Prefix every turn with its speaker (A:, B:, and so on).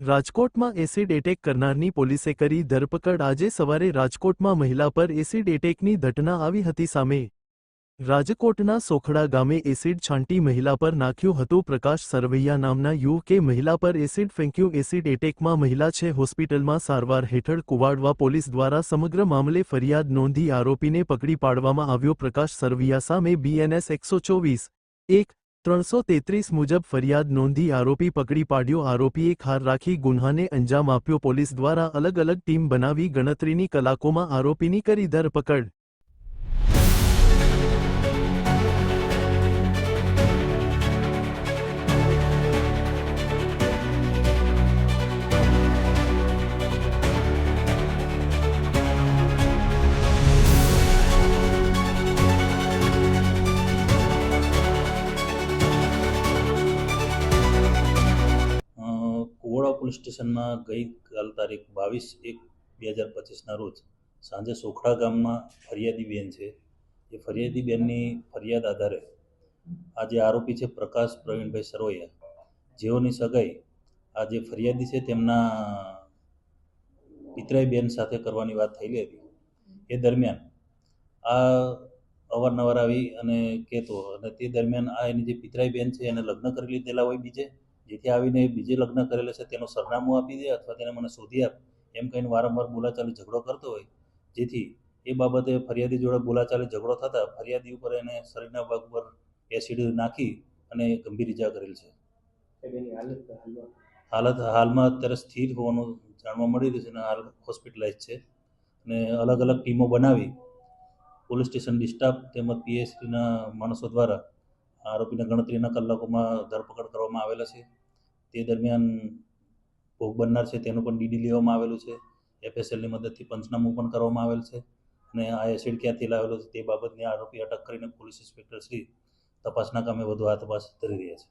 A: રાજકોટમાં acid attack કરનારની પોલીસે કરી ધરપકડ. આજે સવારે રાજકોટમાં મહિલા પર એસિડ એટેકની ઘટના આવી હતી સામે. રાજકોટના સોખડા ગામે એસિડ છાંટી મહિલા પર નાખ્યું હતું પ્રકાશ સરવૈયા નામના યુવકે મહિલા પર એસિડ ફેંક્યું. એસિડ એટેકમાં મહિલા છે. હોસ્પિટલમાં સારવાર હેઠળ કુવાડવા પોલીસ દ્વારા સમગ્ર મામલે ફરિયાદ નોંધી આરોપીને પકડી પાડવામાં આવ્યો પ્રકાશ સરવૈયા સામે. બીએનએસ એકસો ચોવીસ એક ત્રણસો તેત્રીસ મુજબ ફરિયાદ નોંધી આરોપી પકડી પાડ્યો. આરોપીએ ખાર રાખી ગુન્હાને અંજામ આપ્યો. પોલીસ દ્વારા અલગ અલગ ટીમ બનાવી ગણતરીની કલાકોમાં આરોપીની કરી ધરપકડ.
B: કુવાડા પોલીસ સ્ટેશનમાં ગઈકાલ તારીખ બાવીસ એક બે હજાર પચીસના રોજ સાંજે સોખડા ગામમાં ફરિયાદી બેન છે. એ ફરિયાદી બેનની ફરિયાદ આધારે આ જે આરોપી છે પ્રકાશ પ્રવીણભાઈ સરોયા. જેઓની સગાઈ આ જે ફરિયાદી છે તેમના પિતરાઈ બેન સાથે કરવાની વાત થયેલી હતી. એ દરમિયાન આ અવારનવાર આવી અને કહેતો અને તે દરમિયાન આ એની જે પિતરાઈ બેન છે એને લગ્ન કરી લીધેલા હોય બીજે જેથી આવીને બીજે લગ્ન કરેલા છે તેનું સરનામું આપી દે અથવા તેને મને શોધી આપ એમ કહીને વારંવાર બોલાચાલી ઝઘડો કરતો હોય. જેથી એ બાબતે ફરિયાદી જોડે બોલાચાલી ઝઘડો થતાં ફરિયાદી ઉપર એને શરીરના ભાગ પર એસિડ નાખી અને ગંભીર ઇજા કરેલ છે. હાલત હાલમાં? અત્યારે સ્થિર હોવાનું જાણવા મળી રહ્યું છે અને હાલ હોસ્પિટલાઇઝ છે. અને અલગ અલગ ટીમો બનાવી પોલીસ સ્ટેશન ડિસ્ટાફ તેમજ પીએસસીના માણસો દ્વારા આરોપીને ગણતરીના કલાકોમાં ધરપકડ કરવામાં આવેલા છે. તે દરમિયાન ભોગ બનનાર છે તેનું પણ ડીડી લેવામાં આવેલું છે. એફએસએલની મદદથી પંચનામું પણ કરવામાં આવેલ છે અને આ એસિડ ક્યાંથી લાવેલો છે તે બાબતની આરોપી અટક કરીને પોલીસ ઇન્સ્પેક્ટર શ્રી તપાસના કામે વધુ હાથ તપાસ કરી રહ્યા છે.